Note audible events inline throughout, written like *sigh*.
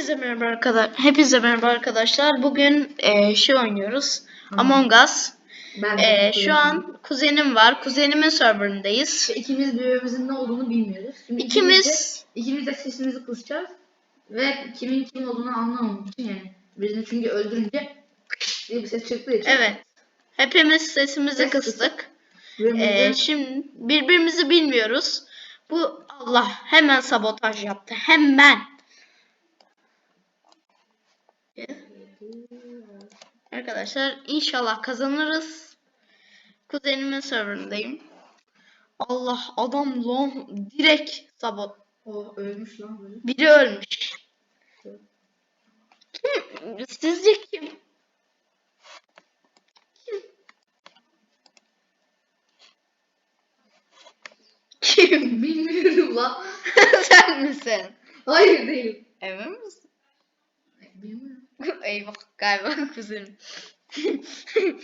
Hepinize merhaba arkadaşlar. Hepinize merhaba arkadaşlar. Bugün e, şey oynuyoruz. Tamam. Among Us. Ben E, şu an kuzenim var. Kuzenimin serverındayız. Ve ikimiz birbirimizin ne olduğunu bilmiyoruz. Şimdi İkimiz de, ikimiz de sesimizi kısacağız. Ve kimin kim olduğunu anlamamak için yani. Birini çünkü öldürünce diye bir ses çıktığı için. evet. Hepimiz sesimizi Ses kıstık. Birbirimize şimdi birbirimizi bilmiyoruz. Bu Allah hemen sabotaj yaptı. Hemen. Arkadaşlar inşallah kazanırız. Kuzenimin serverındayım. Allah adam long direkt sabot. o ölmüş lan böyle. Biri ölmüş. Kim? Sizce kim? Kim? Kim? Bilmiyorum lan. *laughs* Sen misin? Hayır değil. Emin misin? *laughs* Eyvah galiba *laughs* kuzenim.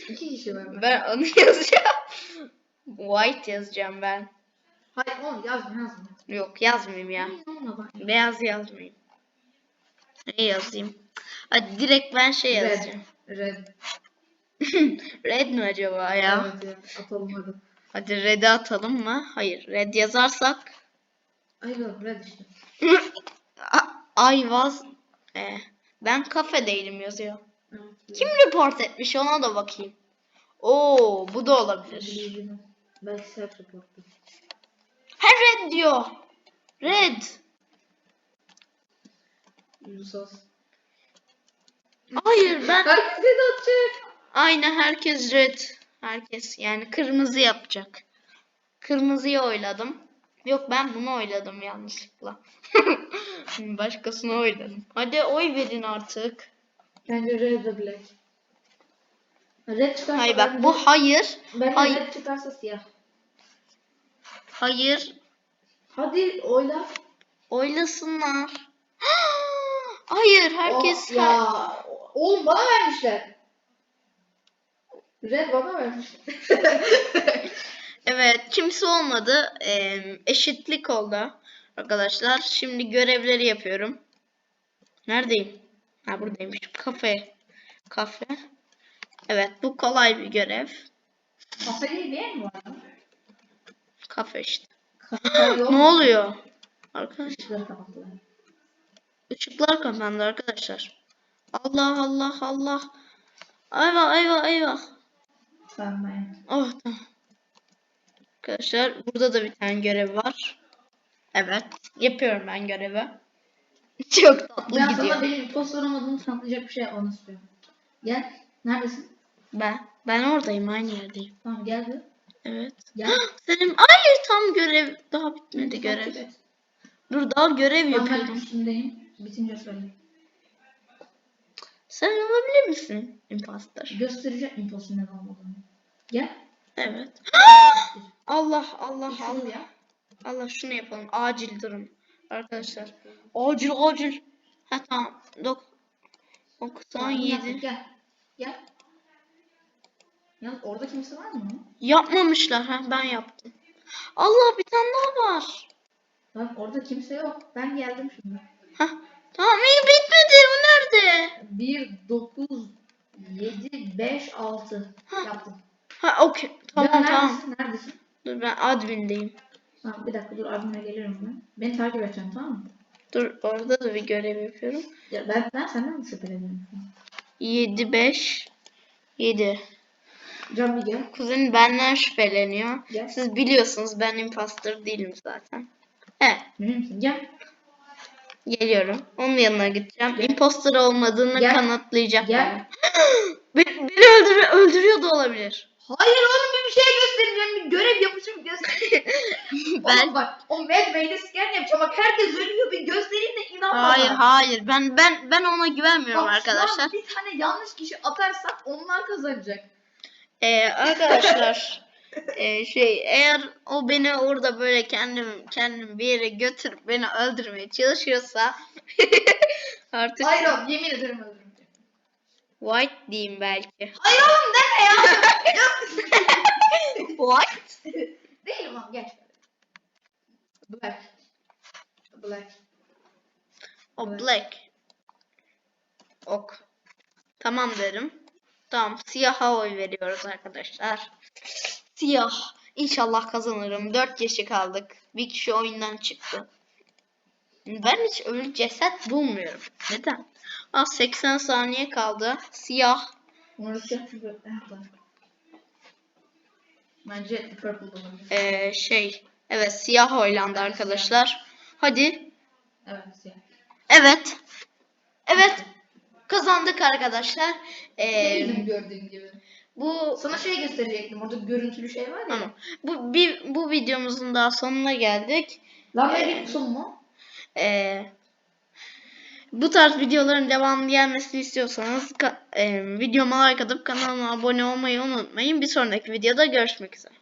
İki kişi var. Ben onu *laughs* yazacağım. White yazacağım ben. Hayır oğlum yazma yazma. Yok yazmayayım ya. Beyaz yazmayayım. Ne yazayım? Hadi direkt ben şey yazacağım. Red. Red mi acaba ya? Evet ya. Atalım hadi. Hadi red'i atalım mı? Hayır. Red yazarsak Ay yok red işte. I was e, ben kafe değilim yazıyor. Evet. Kim report etmiş ona da bakayım. Oo bu da olabilir. Belki self report'tu. Her red diyor. Red. Yusuf. Hayır ben Herkes red atacak. Aynen herkes red. Herkes yani kırmızı yapacak. Kırmızıyı oyladım. Yok ben bunu oyladım yanlışlıkla. *laughs* Başkasını oyladım. Hadi oy verin artık. Bence red ve black. Red çıkarsa Hayır bak bu hayır. Bence Hayır. red çıkarsa siyah. Hayır. Hadi oyla. Oylasınlar. *gasps* Hayır herkes Oh, ya. Oğlum bana vermişler. Red bana vermiş. *laughs* Evet kimse olmadı. Ee, eşitlik oldu. Arkadaşlar şimdi görevleri yapıyorum. Neredeyim? Ha buradaymışım. Kafe. Kafe. Evet bu kolay bir görev. Kafede bir yer mi var? Kafe işte. *gasps* Ne oluyor? Arkadaşlar ışıklar kapandı arkadaşlar. Allah Allah Allah. Eyvah eyvah eyvah. Ben. Oh tamam. Arkadaşlar burada da bir tane görev var. Evet. Yapıyorum ben görevi. *laughs* Çok tatlı Ben gidiyor. sana benim impostor olmadığımı kanıtlayacak bir şey yapmanı istiyorum. Gel. Neredesin? Ben ben oradayım aynı yerdeyim. Tamam gel bir. Evet. Gel. *gasps* Senin hayır tam görev daha bitmedi görev. Takip et. Dur daha görev Tamam ben yapıyorum. üstündeyim. Bitince söyle. Sen olabilir misin imposter? Göstereceğim impostor ne olmadığını. Gel. Evet. *gasps* Allah Allah Şunu Allah. ya. Allah şunu yapalım. Acil durum. Arkadaşlar. Acil acil. Ha tamam. Dok Tamam, 97. Gel. Gel. Yalnız orada kimse var mı? Yapmamışlar ha ben yaptım. Allah bir tane daha var. Bak orada kimse yok. Ben geldim şimdi. Hah. Tamam iyi bitmedi. O nerede? 1, 9, 7, 5, 6 Ha. yaptım. Ha okey. Tamam Can, tamam. Neredesin? Neredesin? Dur ben admindeyim. Tamam bir dakika dur abime gelirim ben. Beni takip edeceksin tamam mı? Dur orada da bir görev yapıyorum. Ya ben, ben senden mi şüpheleniyorum? şu an? 7 5 7. Can bir gel. Kuzenim benden şüpheleniyor. Gel. Siz biliyorsunuz ben imposter değilim zaten. Evet misin? Gel. geliyorum. Onun yanına gideceğim. Imposter olmadığını Gel. kanıtlayacak Gel. *gasps* Beni, beni öldürüyor, öldürüyor da olabilir. Hayır oğlum bir, şey göstereceğim. Bir görev yapacağım göstereyim. *laughs* Ben Oğlum bak o Mad Bey'de scan yapacağım. Bak herkes ölüyor. Bir göstereyim de hayır bana. hayır ben ben ben ona güvenmiyorum Bak, şu an arkadaşlar. bir tane yanlış kişi atarsak onlar kazanacak. Ee, arkadaşlar *laughs* e, şey eğer o beni orada böyle kendim kendim bir yere götürüp beni öldürmeye çalışıyorsa *laughs* artık Hayır oğlum yemin ederim öldürürüm. White diyeyim belki. Hayır oğlum deme ya. *laughs* White? Değilim oğlum gel. Black. Black. O Evet. black. Ok. Tamam derim. Tamam. Siyaha oy veriyoruz arkadaşlar. Siyah. İnşallah kazanırım. 4 kişi kaldık. Bir kişi oyundan çıktı. Ben hiç ölü ceset bulmuyorum. Neden? Aa 80 saniye kaldı. Siyah. Tamam. Bence purple olabilir. Ee, şey. Evet siyah oylandı arkadaşlar. Hadi. Evet siyah. Evet. Evet. Kazandık arkadaşlar. Ee, Bizim gördüğün gibi. bu Sana şey gösterecektim. Orada görüntülü şey var ya. Tamam. Bu bir bu videomuzun daha sonuna geldik. Lan bir son mu? Ee, bu tarz videoların devamlı gelmesini istiyorsanız e, videoma like atıp kanalıma abone olmayı unutmayın. Bir sonraki videoda görüşmek üzere.